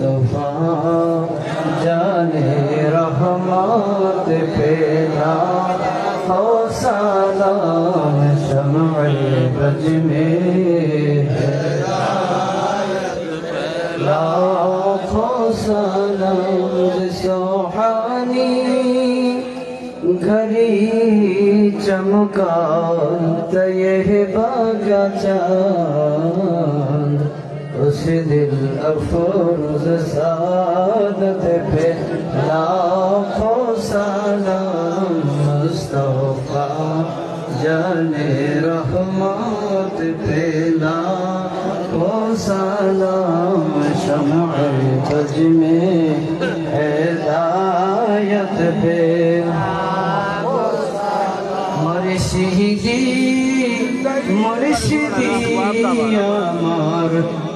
मुस्तफा जाने रहमत पेला हो सलाम शमअ बज में लाखों सलाम सोहानी घरी चमका ये बागा चांद মুর্শিদিল আফরুজ সাদত পে লাখো সালাম মুস্তফা, জানে রহমত পে লাখো সালাম শমع তজমে, হেদায়ত পে। মুর্শিদি মুর্শিদি, আমার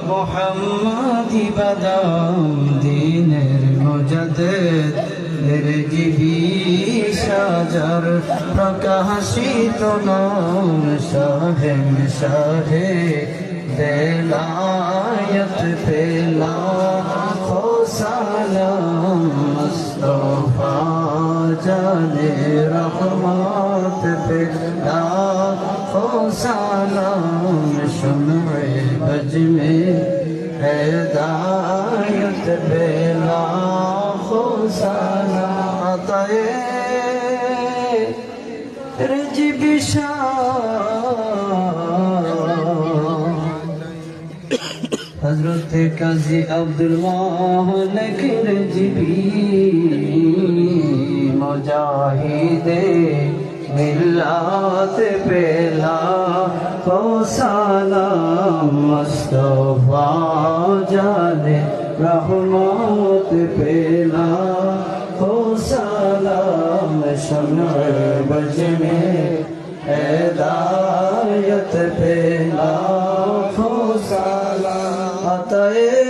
মোহাম্মদি বাদাম দিনের মুজাদ্দেদ এর জিবি সাজার প্রকাশিত নাম সাহেম সাহে দেলায়ত পেলা খো জানে রহমত ফেরা ও সালাম শুনবে বজমে হেদায়ত বেলা ও সালাতায়ে রেজি বিশা। হজরত কাজী আব্দুল মালিক রেজি مجاہد ملات پہلا کو سلام مصطفیٰ جان رحمت پہلا کو سلام شمع بجنے ہدایت پہلا کو سلام عطائے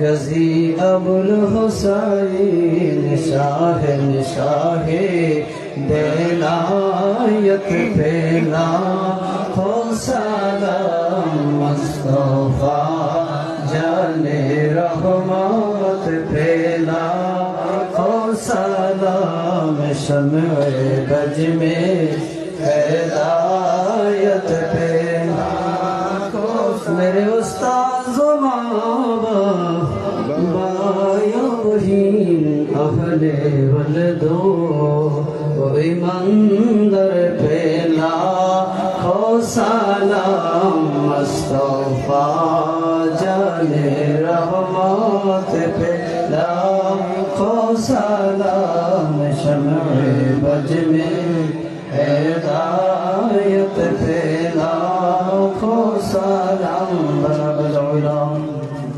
گزی الحسین شاہ نشاہ دینایت پھیلا ہو سلام مصطفیٰ، جان رحمت پھیلا ہو سلام شمع بج میں ہدایت پھیلا কাফলে বল দো ওই মন্দর পেলা সালাম মুস্তফা জানে রহমত পেলা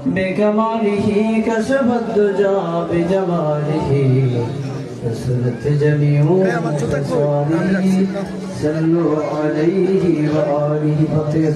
بكماله كشف الدجى بجماله جميع أسواره صلوا عليه وآله فطير